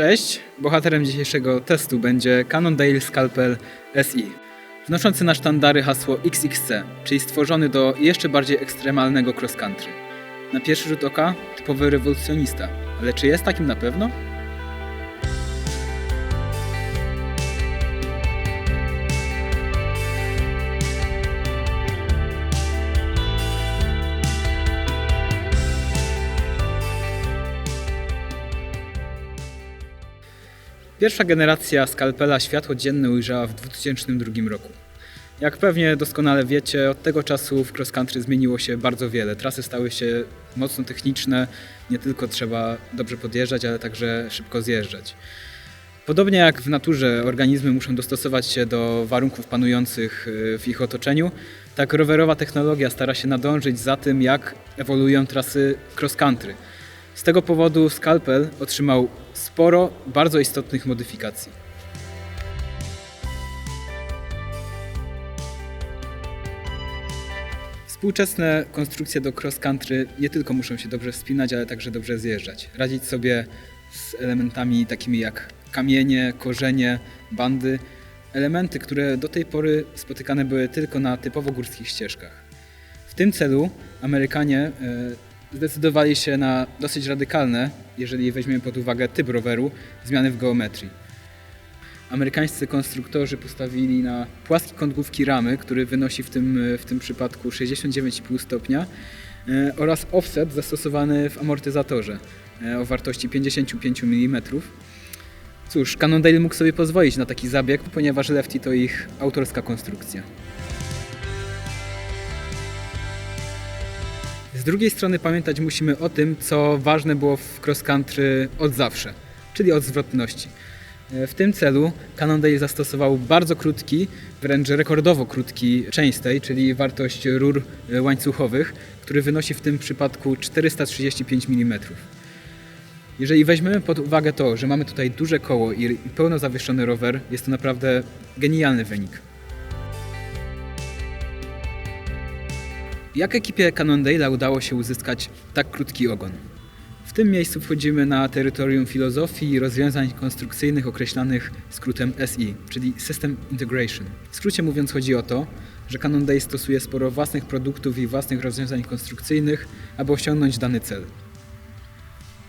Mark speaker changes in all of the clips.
Speaker 1: Cześć, bohaterem dzisiejszego testu będzie Cannondale Scalpel SI. Wnoszący na sztandary hasło XXC, czyli stworzony do jeszcze bardziej ekstremalnego cross country. Na pierwszy rzut oka typowy rewolucjonista, ale czy jest takim na pewno? Pierwsza generacja skalpela światło dzienne ujrzała w 2002 roku. Jak pewnie doskonale wiecie, od tego czasu w cross country zmieniło się bardzo wiele. Trasy stały się mocno techniczne, nie tylko trzeba dobrze podjeżdżać, ale także szybko zjeżdżać. Podobnie jak w naturze organizmy muszą dostosować się do warunków panujących y, w ich otoczeniu, tak rowerowa technologia stara się nadążyć za tym, jak ewoluują trasy cross country. Z tego powodu Scalpel otrzymał sporo bardzo istotnych modyfikacji. Współczesne konstrukcje do cross country nie tylko muszą się dobrze wspinać, ale także dobrze zjeżdżać. Radzić sobie z elementami takimi jak kamienie, korzenie, bandy, elementy, które do tej pory spotykane były tylko na typowo górskich ścieżkach. W tym celu Amerykanie e, zdecydowali się na dosyć radykalne, jeżeli weźmiemy pod uwagę typ roweru, zmiany w geometrii. Amerykańscy konstruktorzy postawili na płaski kąt główki ramy, który wynosi w tym, w tym przypadku 69,5 stopnia e, oraz offset zastosowany w amortyzatorze e, o wartości 55 mm. Cóż, Cannondale mógł sobie pozwolić na taki zabieg, ponieważ Lefty to ich autorska konstrukcja. Z drugiej strony pamiętać musimy o tym, co ważne było w cross country od zawsze, czyli od zwrotności. E, W tym celu Cannondale zastosował bardzo krótki, wręcz rekordowo krótki chainstay, czyli wartość rur e, łańcuchowych, który wynosi w tym przypadku 435 mm. Jeżeli weźmiemy pod uwagę to, że mamy tutaj duże koło i i pełno zawieszony rower, jest to naprawdę genialny wynik. Jak ekipie Cannondale'a udało się uzyskać tak krótki ogon? W tym miejscu wchodzimy na terytorium filozofii i rozwiązań konstrukcyjnych określanych skrótem SI, czyli System Integration. W skrócie mówiąc chodzi o to, że Cannondale stosuje sporo własnych produktów i własnych rozwiązań konstrukcyjnych, aby osiągnąć dany cel.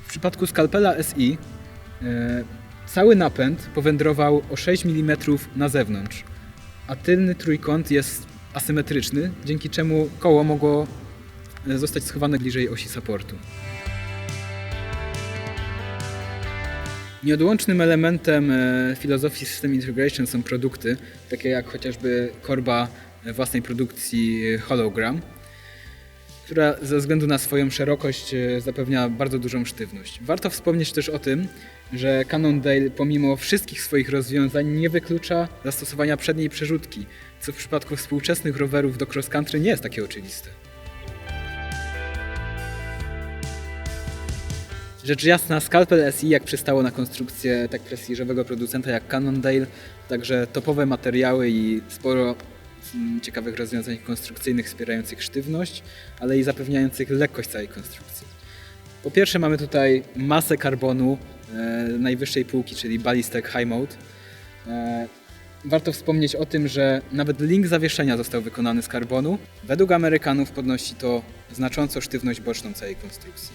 Speaker 1: W przypadku Scalpela SI e, cały napęd powędrował o 6 mm na zewnątrz, a tylny trójkąt jest asymetryczny, dzięki czemu koło mogło e, zostać schowane bliżej osi supportu. Nieodłącznym elementem e, filozofii System Integration są produkty, takie jak chociażby korba własnej produkcji Hologram, która ze względu na swoją szerokość e, zapewnia bardzo dużą sztywność. Warto wspomnieć też o tym, że Cannondale pomimo wszystkich swoich rozwiązań nie wyklucza zastosowania przedniej przerzutki, co w przypadku współczesnych rowerów do cross country nie jest takie oczywiste. Rzecz jasna, Scalpel SI jak przystało na konstrukcję tak prestiżowego producenta jak Cannondale, także topowe materiały i sporo ciekawych rozwiązań konstrukcyjnych wspierających sztywność, ale i zapewniających lekkość całej konstrukcji. Po pierwsze mamy tutaj masę karbonu e, najwyższej półki, czyli Ballistek High Mode. E, warto wspomnieć o tym, że nawet link zawieszenia został wykonany z karbonu. Według Amerykanów podnosi to znacząco sztywność boczną całej konstrukcji.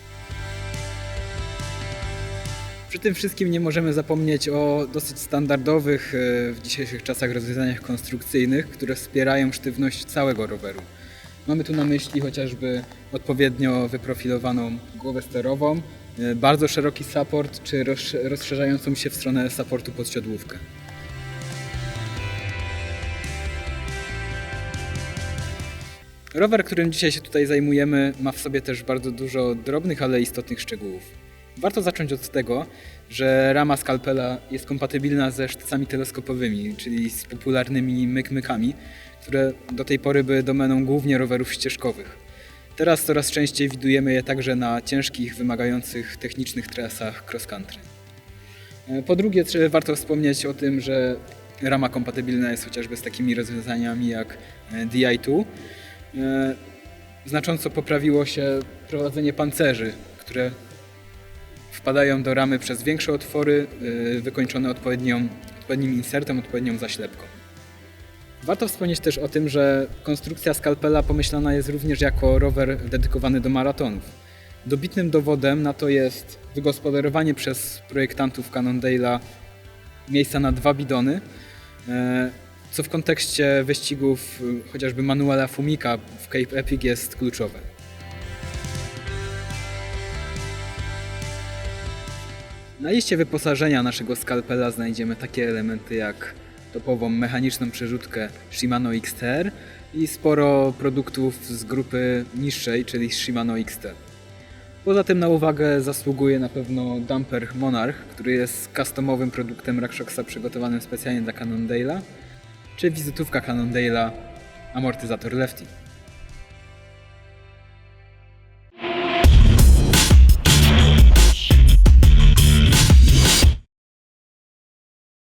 Speaker 1: Przy tym wszystkim nie możemy zapomnieć o dosyć standardowych e, w dzisiejszych czasach rozwiązaniach konstrukcyjnych, które wspierają sztywność całego roweru. Mamy tu na myśli chociażby odpowiednio wyprofilowaną głowę sterową, e, bardzo szeroki support czy rozsz- rozszerzającą się w stronę supportu pod siodłówkę. Rower, którym dzisiaj się tutaj zajmujemy, ma w sobie też bardzo dużo drobnych, ale istotnych szczegółów. Warto zacząć od tego, że rama Scalpela jest kompatybilna ze sztycami teleskopowymi, czyli z popularnymi myk-mykami, które do tej pory były domeną głównie rowerów ścieżkowych. Teraz coraz częściej widujemy je także na ciężkich, wymagających technicznych trasach cross-country. E, Po drugie, warto wspomnieć o tym, że rama kompatybilna jest chociażby z takimi rozwiązaniami jak e, DI2. E, Znacząco poprawiło się prowadzenie pancerzy, które wpadają do ramy przez większe otwory y, wykończone odpowiednią, odpowiednim insertem, odpowiednią zaślepką. Warto wspomnieć też o tym, że konstrukcja skalpela pomyślana jest również jako rower dedykowany do maratonów. Dobitnym dowodem na to jest wygospodarowanie przez projektantów Cannondale'a miejsca na dwa bidony, e, co w kontekście wyścigów y, chociażby Manuela Fumika w Cape Epic jest kluczowe. Na liście wyposażenia naszego skalpela znajdziemy takie elementy jak topową mechaniczną przerzutkę Shimano XTR i sporo produktów z grupy niższej, czyli Shimano XT. Poza tym na uwagę zasługuje na pewno dumper Monarch, który jest customowym produktem RackShoxa przygotowanym specjalnie dla Cannondale'a, czy wizytówka Cannondale'a amortyzator Lefty.